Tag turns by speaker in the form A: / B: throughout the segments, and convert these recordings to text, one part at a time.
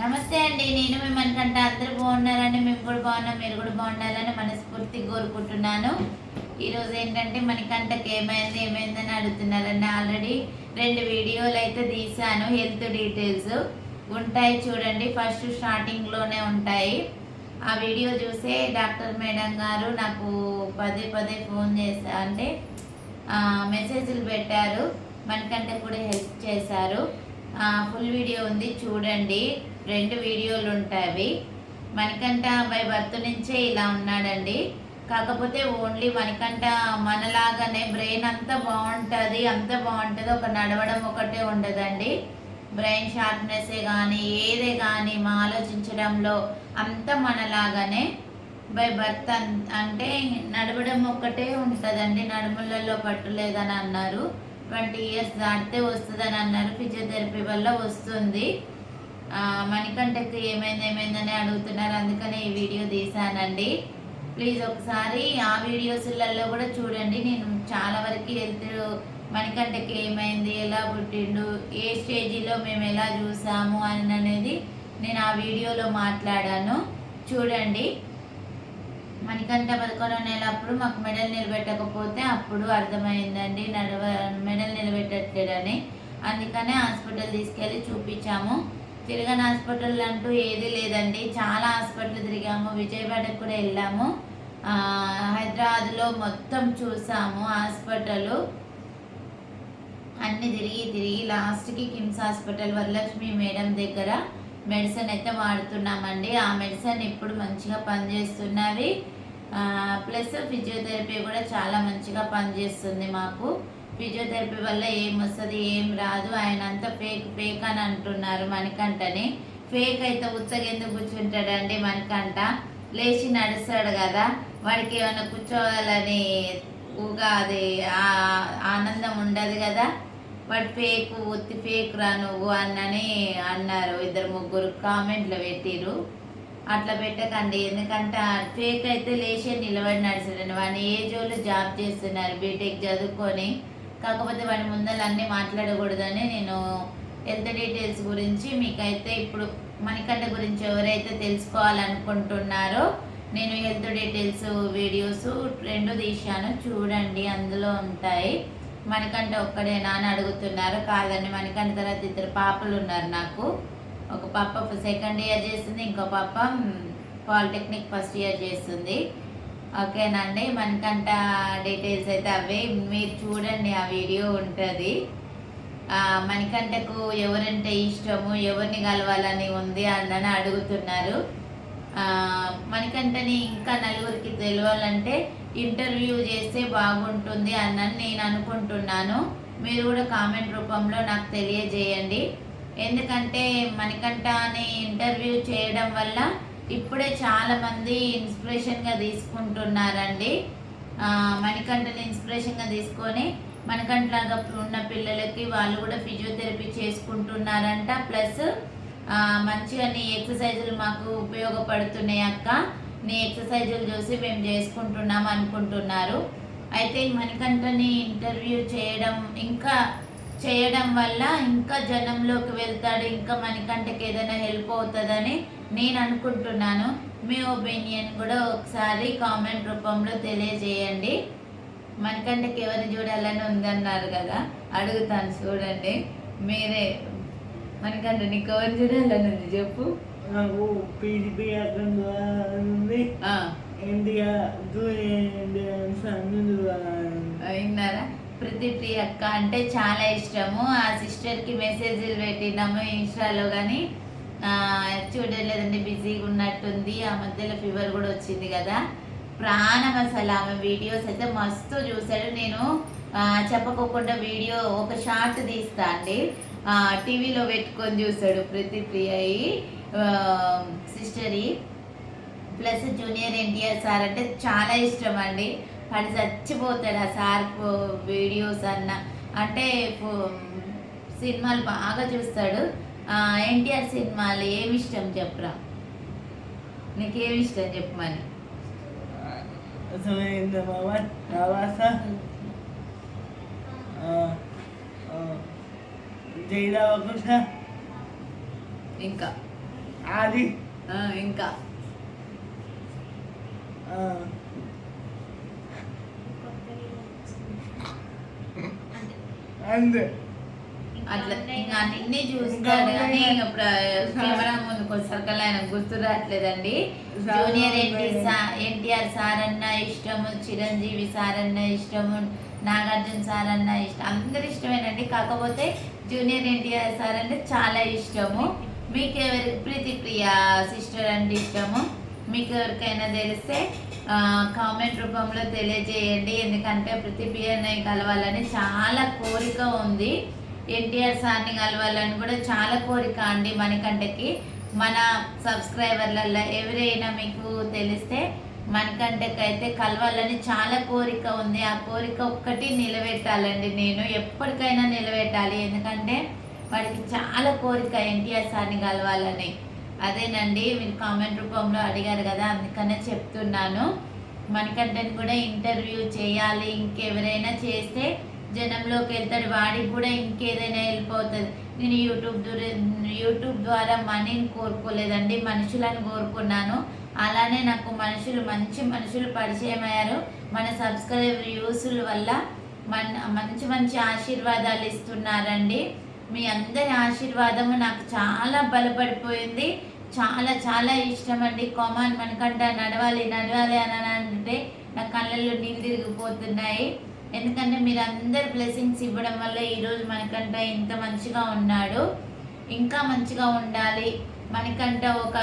A: నమస్తే అండి. నేను మీ మనకంటే అందరూ బాగున్నారని మేము కూడా బాగున్నాం. మీరు కూడా బాగుండాలని మనస్ఫూర్తిగా కోరుకుంటున్నాను. ఈరోజు ఏంటంటే మనకంటకి ఏమైంది ఏమైందని అడుగుతున్నారండి. ఆల్రెడీ రెండు వీడియోలు అయితే తీసాను హెల్త్ డీటెయిల్స్ ఉంటాయి చూడండి. ఫస్ట్ స్టార్టింగ్లోనే ఉంటాయి. ఆ వీడియో చూసే డాక్టర్ మేడం గారు నాకు పదే పదే ఫోన్ చేశా అంటే మెసేజ్లు పెట్టారు. మనకంటే కూడా హెల్ప్ చేశారు. ఫుల్ వీడియో ఉంది. చూడండి. రెండు వీడియోలు ఉంటాయి. మణికంఠ బై బర్త్ నుంచే ఇలా ఉన్నాడండి. కాకపోతే ఓన్లీ మణికంఠ మనలాగానే బ్రెయిన్ అంతా బాగుంటుంది అంత బాగుంటుంది. ఒక నడవడం ఒకటే ఉండదండి. బ్రెయిన్ షార్ప్నెస్సే కానీ ఏదే కానీ మా ఆలోచించడంలో అంతా మనలాగానే బై బర్త్ అంటే నడవడం ఒక్కటే ఉంటుందండి. నడుములలో పట్టు లేదని అన్నారు. ట్వంటీ ఇయర్స్ దాటితే వస్తుందని అన్నారు. ఫిజియోథెరపీ వల్ల వస్తుంది. మణికంఠకి ఏమైంది ఏమైందని అడుగుతున్నారు. అందుకనే ఈ వీడియో తీశానండి. ప్లీజ్ ఒకసారి ఆ వీడియోస్లలో కూడా చూడండి. నేను చాలా వరకు హెల్త్ మణికంఠకి ఏమైంది ఎలా పుట్టిండు ఏ స్టేజీలో మేము ఎలా చూసాము అని అనేది నేను ఆ వీడియోలో మాట్లాడాను. చూడండి. మణికంఠ పదకొండో నెల అప్పుడు మాకు మెడల్ నిలబెట్టకపోతే అప్పుడు అర్థమైందండి. నడవ మెడల్ నిలబెట్టట్లేదని. అందుకనే హాస్పిటల్ తీసుకెళ్ళి చూపించాము. తిరగని హాస్పిటల్ అంటూ ఏది లేదండి. చాలా హాస్పిటల్ తిరిగాము. విజయవాడకు కూడా వెళ్ళాము. హైదరాబాద్లో మొత్తం చూసాము హాస్పిటల్. అన్ని తిరిగి తిరిగి లాస్ట్కి కిమ్స్ హాస్పిటల్ వరలక్ష్మి మేడం దగ్గర మెడిసిన్ అయితే వాడుతున్నామండి. ఆ మెడిసిన్ ఇప్పుడు మంచిగా పనిచేస్తున్నవి. ప్లస్ ఫిజియోథెరపీ కూడా చాలా మంచిగా పనిచేస్తుంది మాకు. ఫిజియోథెరపీ వల్ల ఏం వస్తుంది ఏం రాదు ఆయన అంతా ఫేక్ ఫేక్ అని అంటున్నారు మనకంటని ఫేక్ అయితే ఉత్తగా ఎందుకు కూర్చుంటాడండి మనకంట లేచి నడుస్తాడు కదా వాడికి ఏమైనా కూర్చోవాలని ఊగా అది ఆనందం ఉండదు కదా? వాడు ఫేక్ ఉత్తి ఫేక్ రా నువ్వు అన్నని అన్నారు ఇద్దరు ముగ్గురు కామెంట్లు పెట్టిరు అట్లా పెట్టకండి ఎందుకంటే ఫేక్ అయితే లేచే నిలబడి నడిచాడండి వాడిని ఏజ్ వాళ్ళు జాబ్ చేస్తున్నారు బీటెక్ చదువుకొని కాకపోతే వాడి ముందర అన్నీ మాట్లాడకూడదని నేను హెల్త్ డీటెయిల్స్ గురించి మీకైతే ఇప్పుడు మణికంఠ గురించి ఎవరైతే తెలుసుకోవాలనుకుంటున్నారో నేను హెల్త్ డీటెయిల్స్ వీడియోస్ రెండు తీశాను. చూడండి అందులో ఉంటాయి. మణికంఠ ఒక్కడే నాన్న అడుగుతున్నారు. కాదండి మణికంఠ తర్వాత ఇద్దరు పాపలు ఉన్నారు నాకు. ఒక పాప సెకండ్ ఇయర్ చేసింది ఇంకో పాప పాలిటెక్నిక్ ఫస్ట్ ఇయర్ చేస్తుంది ఓకేనండి మనకంట డీటెయిల్స్ అయితే అవే. మీరు చూడండి ఆ వీడియో ఉంటుంది. మణికంటకు ఎవరంటే ఇష్టము ఎవరిని కలవాలని ఉంది అని అడుగుతున్నారు. మణికంటని మణికంఠని ఇంకా నలుగురికి తెలియాలంటే ఇంటర్వ్యూ చేస్తే బాగుంటుంది అన్నని నేను అనుకుంటున్నాను. మీరు కూడా కామెంట్ రూపంలో నాకు తెలియజేయండి. ఎందుకంటే మణికంటని ఇంటర్వ్యూ చేయడం వల్ల ఇప్పుడే చాలామంది ఇన్స్పిరేషన్గా తీసుకుంటున్నారండి. మణికంఠని ఇన్స్పిరేషన్గా తీసుకొని మణికంఠలాగా ఉన్న పిల్లలకి వాళ్ళు కూడా ఫిజియోథెరపీ చేసుకుంటున్నారంట. ప్లస్ మంచిగా నీ ఎక్సర్సైజులు మాకు ఉపయోగపడుతున్నాయి అక్క. నీ ఎక్సర్సైజులు చూసి మేము చేసుకుంటున్నాం అనుకుంటున్నారు. అయితే మణికంఠని ఇంటర్వ్యూ చేయడం ఇంకా చేయడం వల్ల ఇంకా జనంలోకి వెళ్తాడు ఇంకా మణికంఠకి ఏదైనా హెల్ప్ అవుతుందని నేను అనుకుంటున్నాను మీ ఒపీనియన్ కూడా ఒకసారి కామెంట్ రూపంలో తెలియజేయండి. మణికంఠకి ఎవరిని చూడాలని ఉందన్నారు కదా అడుగుతాను చూడండి. మీరే మణికంఠ నీకు ఎవరిని చూడాలని ఉంది చెప్పు.
B: నాకు ఇండియా ఇండియా
A: విన్నారా? ప్రతి ప్రియ అక్క అంటే చాలా ఇష్టము. ఆ సిస్టర్కి మెసేజ్లు పెట్టినాము ఇన్స్టాలో కానీ. చూడలేదండి బిజీగా ఉన్నట్టుంది. ఆ మధ్యలో ఫీవర్ కూడా వచ్చింది కదా. ప్రాణం అసలు ఆమె వీడియోస్ అయితే మస్తు చూశాడు. నేను చెప్పకోకుండా వీడియో ఒక షార్ట్ తీస్తా అండి. టీవీలో పెట్టుకొని చూస్తాడు ప్రతి ప్రియ సిస్టరి ప్లస్ జూనియర్ ఎన్టీఆర్ సార్ అంటే చాలా ఇష్టం అండి. పడి చచ్చిపోతాడు ఆ సార్ వీడియోస్ అన్న. అంటే ఫో- సినిమాలు బాగా చూస్తాడు. ఎన్టీఆర్ సినిమాలు ఏమి ఇష్టం చెప్పురా? నీకేమి ఇష్టం చెప్పమని ఇంకా.
B: అది
A: ఆ, ఇంకా.
B: ఆ, అంతే
A: అట్లా ఇంకా అన్ని చూస్తాడు. కానీ కెమెరా ముందుకు వచ్చేసరికి ఆయన గుర్తు రావట్లేదండి. జూనియర్ ఎన్టీ ఎన్టీఆర్ సార్ అన్న ఇష్టము చిరంజీవి సార్ అన్న ఇష్టము నాగార్జున సార్ అన్న ఇష్టం అందరు ఇష్టమేనండి. కాకపోతే జూనియర్ ఎన్టీఆర్ సార్ అంటే చాలా ఇష్టము. మీకు ఎవరి ప్రీతి ప్రియ సిస్టర్ అంటే ఇష్టము. మీకు ఎవరికైనా తెలిస్తే కామెంట్ రూపంలో తెలియజేయండి. ఎందుకంటే ప్రతి ప్రియని కలవాలని చాలా కోరిక ఉంది. ఎన్టీఆర్ సార్ని కలవాలని కూడా చాలా కోరిక అండి మణికంఠకి మన సబ్స్క్రైబర్లలో ఎవరైనా మీకు తెలిస్తే మణికంఠకి అయితే కలవాలని చాలా కోరిక ఉంది. ఆ కోరిక ఒక్కటి నిలబెట్టాలండి నేను. ఎప్పటికైనా నిలబెట్టాలి. ఎందుకంటే వాడికి చాలా కోరిక ఎన్టీఆర్ సార్ని కలవాలని. అదేనండి మీరు కామెంట్ రూపంలో అడిగారు కదా అందుకనే చెప్తున్నాను. మణికంఠని కూడా ఇంటర్వ్యూ చేయాలి. ఇంకెవరైనా చేస్తే జనంలోకి వెళ్తాడు వాడికి కూడా ఇంకేదైనా వెళ్ళిపోతుంది నేను యూట్యూబ్ యూట్యూబ్ ద్వారా మనీని కోరుకోలేదండి. మనుషులను కోరుకున్నాను. అలానే నాకు మనుషులు మంచి మనుషులు పరిచయం అయ్యారు. మన సబ్స్క్రైబర్ యూసుల వల్ల మన మంచి మంచి ఆశీర్వాదాలు ఇస్తున్నారండి. మీ అందరి ఆశీర్వాదము నాకు చాలా బలపడిపోయింది. చాలా చాలా ఇష్టం అండి కామన్ మనకంట నడవాలి నడవాలి అని అంటే నా కళ్ళల్లో నీళ్ళు తిరిగిపోతున్నాయి. ఎందుకంటే మీరు అందరు బ్లెస్సింగ్స్ ఇవ్వడం వల్ల ఈరోజు మనకంట ఇంత మంచిగా ఉన్నాడు. ఇంకా మంచిగా ఉండాలి. మనకంట ఒక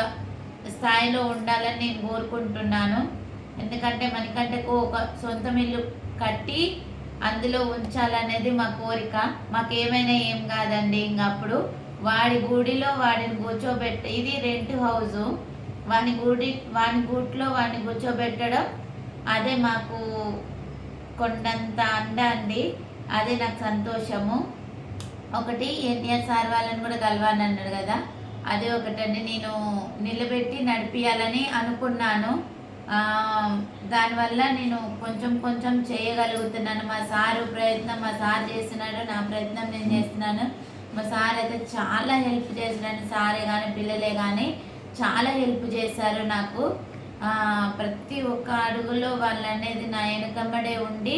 A: స్థాయిలో ఉండాలని నేను కోరుకుంటున్నాను. ఎందుకంటే మనకంటకు ఒక సొంతం ఇల్లు కట్టి అందులో ఉంచాలనేది మా కోరిక. మాకేమైనా ఏం కాదండి ఇంకా అప్పుడు. వాడి గుడిలో వాడిని కూర్చోబెట్ట ఇది రెంట్ హౌస్ వాని గుడి వాని గూట్లో వాడిని కూర్చోబెట్టడం అదే మాకు కొండంత అండ అండి. అదే నాకు సంతోషము. ఒకటి ఎన్టీఆర్ సార్ వాళ్ళని కూడా కలవాలని అన్నాడు కదా. అదే ఒకటండి నేను నిలబెట్టి నడిపించాలని అనుకున్నాను. దానివల్ల నేను కొంచెం కొంచెం చేయగలుగుతున్నాను. మా సారు ప్రయత్నం మా సార్ చేస్తున్నాడు నా ప్రయత్నం నేను చేస్తున్నాను. మా సార్ అయితే చాలా హెల్ప్ చేస్తున్నాడు. సారే కానీ పిల్లలే కానీ చాలా హెల్ప్ చేశారు నాకు. ప్రతి ఒక్క అడుగులో వాళ్ళు అనేది నా వెనకమ్మడే ఉండి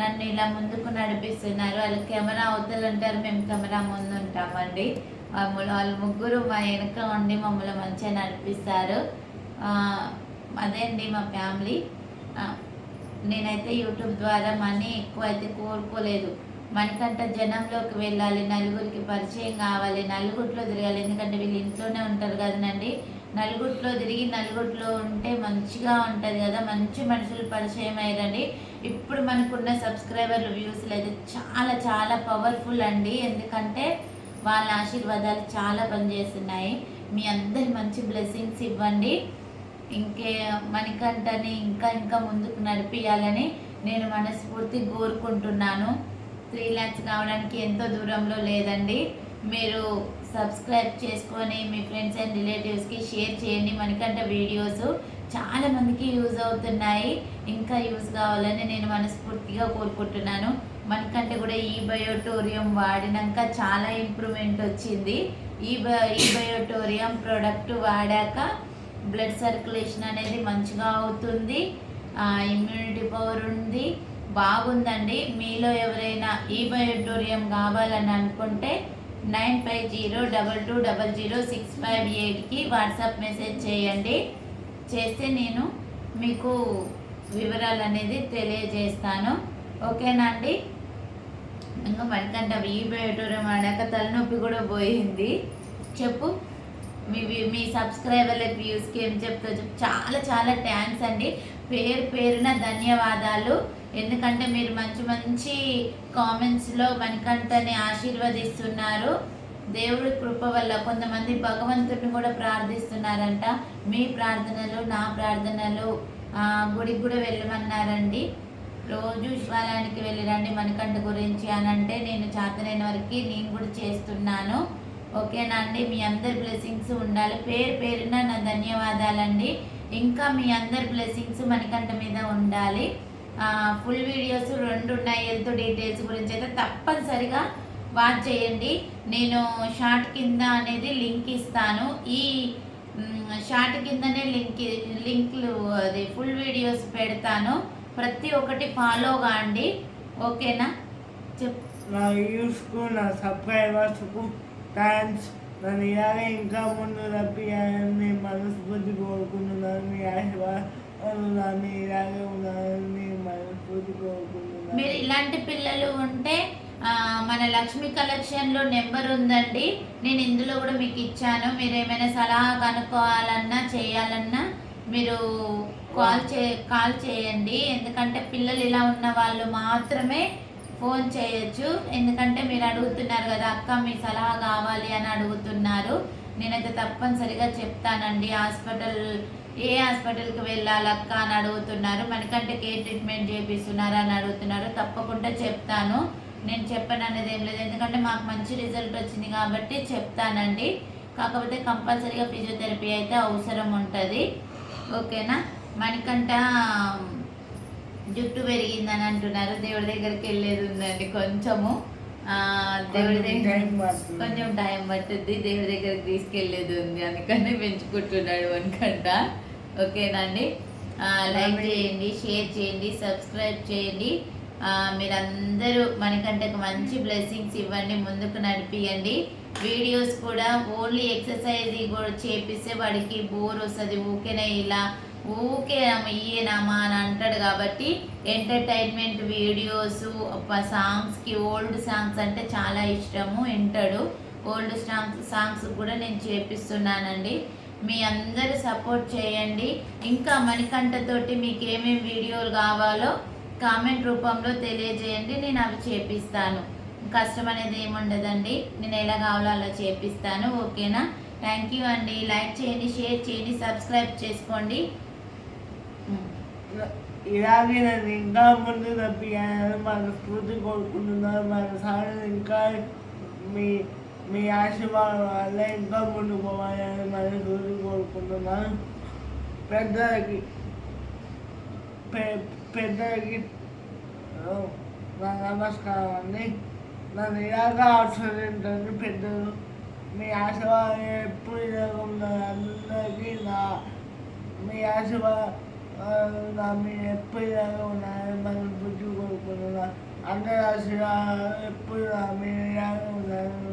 A: నన్ను ఇలా ముందుకు నడిపిస్తున్నారు. వాళ్ళు కెమెరా అవతలు అంటారు మేము కెమెరా ముందు ఉంటామండి. వాళ్ళు వాళ్ళు ముగ్గురు మా వెనక ఉండి మమ్మల్ని మంచిగా నడిపిస్తారు. అదే అండి మా ఫ్యామిలీ. నేనైతే యూట్యూబ్ ద్వారా మనీ ఎక్కువ అయితే కోరుకోలేదు. మనకంట జనంలోకి వెళ్ళాలి నలుగురికి పరిచయం కావాలి నలుగురిలో తిరగాలి. ఎందుకంటే వీళ్ళు ఇంట్లోనే ఉంటారు కదనండి నలుగురిలో తిరిగి నలుగురిలో ఉంటే మంచిగా ఉంటుంది కదా. మంచి మనుషులు పరిచయం అయ్యారండి. ఇప్పుడు మనకున్న సబ్స్క్రైబర్లు వ్యూస్లు అయితే చాలా చాలా పవర్ఫుల్ అండి. ఎందుకంటే వాళ్ళ ఆశీర్వాదాలు చాలా పనిచేస్తున్నాయి. మీ అందరి మంచి బ్లెస్సింగ్స్ ఇవ్వండి. ఇంకే మనకంటని ఇంకా ఇంకా ముందుకు నడిపించాలని నేను మనస్ఫూర్తి కోరుకుంటున్నాను. త్రీ ల్యాక్స్ కావడానికి ఎంతో దూరంలో లేదండి. మీరు సబ్స్క్రైబ్ చేసుకొని మీ ఫ్రెండ్స్ అండ్ రిలేటివ్స్కి షేర్ చేయండి. మనకంట వీడియోస్ చాలా మందికి యూజ్ అవుతున్నాయి. ఇంకా యూజ్ కావాలని నేను మనస్ఫూర్తిగా కోరుకుంటున్నాను. మనకంటే కూడా ఈ బయోటోరియం వాడినాక చాలా ఇంప్రూవ్మెంట్ వచ్చింది. ఈ బ ఈ బయోటోరియం ప్రోడక్ట్ వాడాక బ్లడ్ సర్క్యులేషన్ అనేది మంచిగా అవుతుంది. ఇమ్యూనిటీ పవర్ ఉంది. బాగుందండి. మీలో ఎవరైనా ఈ బయోటోరియం కావాలని అనుకుంటే nine five zero double two double zero six five ఎయిట్కి వాట్సాప్ మెసేజ్ చేయండి. చేస్తే నేను మీకు వివరాలు అనేది తెలియజేస్తాను. ఓకేనా అండి? ఇంకా మనకంటే ఈ బయోటోరియం ఆడాక తలనొప్పి కూడా పోయింది. చెప్పు. మీ మీ సబ్స్క్రైబర్ల వ్యూస్కి ఏం చెప్తా చెప్పు. చాలా చాలా థ్యాంక్స్ అండి. పేరు పేరున ధన్యవాదాలు. ఎందుకంటే మీరు మంచి మంచి కామెంట్స్లో మణికంఠని ఆశీర్వదిస్తున్నారు. దేవుడి కృప వల్ల కొంతమంది భగవంతుడిని కూడా ప్రార్థిస్తున్నారంట. మీ ప్రార్థనలు నా ప్రార్థనలు గుడికి కూడా వెళ్ళమన్నారండి. రోజు శివాలయానికి వెళ్ళిరండి మణికంఠ గురించి అని అంటే నేను చేతనైన వరకు నేను కూడా చేస్తున్నాను. ఓకేనా అండి? మీ అందరి బ్లెస్సింగ్స్ ఉండాలి. పేరు పేరున నా ధన్యవాదాలండి. ఇంకా మీ అందరి బ్లెస్సింగ్స్ మణికంఠ మీద ఉండాలి. ఫుల్ వీడియోస్ రెండు ఉన్నాయి. హెల్త్ డీటెయిల్స్ గురించి అయితే తప్పనిసరిగా వాచ్ చేయండి. నేను షార్ట్ కింద అనేది లింక్ ఇస్తాను. ఈ షార్ట్ కిందనే లింక్ లింక్లు అది ఫుల్ వీడియోస్ పెడతాను. ప్రతి ఒక్కటి ఫాలో కాండి. ఓకేనా చెప్.
B: నా వ్యూస్కు నా సబ్స్క్రైబర్స్కు థ్యాంక్స్ నన్ను ఇలాగే ఇంకా ముందు తప్పియాలని మనస్ఫూర్తి కోరుకుంటున్నాను. మీ ఆశీర్వాదాలు
A: మీరు ఇలాంటి పిల్లలు ఉంటే మన లక్ష్మి కలెక్షన్లో నెంబర్ ఉందండి. నేను ఇందులో కూడా మీకు ఇచ్చాను. మీరు ఏమైనా సలహా కనుక్కోవాలన్నా చేయాలన్నా మీరు కాల్ చే కాల్ చేయండి. ఎందుకంటే పిల్లలు ఇలా ఉన్న వాళ్ళు మాత్రమే ఫోన్ చేయొచ్చు. ఎందుకంటే మీరు అడుగుతున్నారు కదా అక్క మీ సలహా కావాలి అని అడుగుతున్నారు. నేనైతే తప్పనిసరిగా చెప్తానండి. హాస్పిటల్ ఏ హాస్పిటల్కి వెళ్ళాలక్క అని అడుగుతున్నారు. మనకంటే ఏ ట్రీట్మెంట్ చేపిస్తున్నారు అని అడుగుతున్నారు. తప్పకుండా చెప్తాను. నేను చెప్పను అనేది ఏం లేదు. ఎందుకంటే మాకు మంచి రిజల్ట్ వచ్చింది కాబట్టి చెప్తానండి. కాకపోతే కంపల్సరీగా ఫిజియోథెరపీ అయితే అవసరం ఉంటుంది. ఓకేనా? మనకంట జుట్టు పెరిగిందని అంటున్నారు. దేవుడి దగ్గరికి వెళ్ళేది ఉందండి కొంచెము. దేవుడి దగ్గర. కొంచెం టైం పట్టుద్ది దేవుడి దగ్గరికి తీసుకెళ్ళేది ఉంది. అందుకని పెంచుకుంటున్నాడు అనుకంట ఓకేనండి లైక్ చేయండి షేర్ చేయండి సబ్స్క్రైబ్ చేయండి. మీరందరూ మనకంటే మంచి బ్లెస్సింగ్స్ ఇవ్వండి. ముందుకు నడిపియండి. వీడియోస్ కూడా ఓన్లీ ఎక్సర్సైజ్ కూడా చేపిస్తే వాడికి బోర్ వస్తుంది. ఊకేనే ఇలా ఊకే ఇయ్యేనామా అని అంటాడు కాబట్టి ఎంటర్టైన్మెంట్ వీడియోస్ సాంగ్స్కి ఓల్డ్ సాంగ్స్ అంటే చాలా ఇష్టము వింటాడు. ఓల్డ్ సాంగ్స్ సాంగ్స్ కూడా నేను చేపిస్తున్నానండి. మీ అందరూ సపోర్ట్ చేయండి. ఇంకా మణికంఠతోటి మీకు ఏమేమి వీడియోలు కావాలో కామెంట్ రూపంలో తెలియజేయండి. నేను అవి చేపిస్తాను. కష్టం అనేది ఏముండదండి. నేను ఎలా కావాలో అలా చేపిస్తాను. ఓకేనా? థ్యాంక్ యూ అండి. లైక్ చేయండి షేర్ చేయండి సబ్స్క్రైబ్ చేసుకోండి.
B: ఇలాగే నన్ను ఇంకా ముందు తప్పియాలని మాకు స్ఫూర్తి కోరుకుంటున్నారు. మాకు సార్ ఇంకా మీ మీ ఆశీర్వాదం వల్ల ఇంకా ముందు పోవాలని మనస్ఫూర్తి కోరుకుంటున్నాను. పెద్దలకి పె- పెద్దలకి నా నమస్కారం అండి. నన్ను ఇలాగా ఆశ్రయించండి పెద్దలు. మీ ఆశీర్వాదం ఎప్పుడు ఇలాగ ఉన్నది అందరికీ నా మీ ఆశీర్వాదం నా మీరు ఎప్పుడు ఇలాగ ఉన్నారని మనం బుద్ధి కోరుకుంటున్నా అందరి ఆశీర్వాదం ఎప్పుడు నా మీరు ఇలాగ ఉన్నారని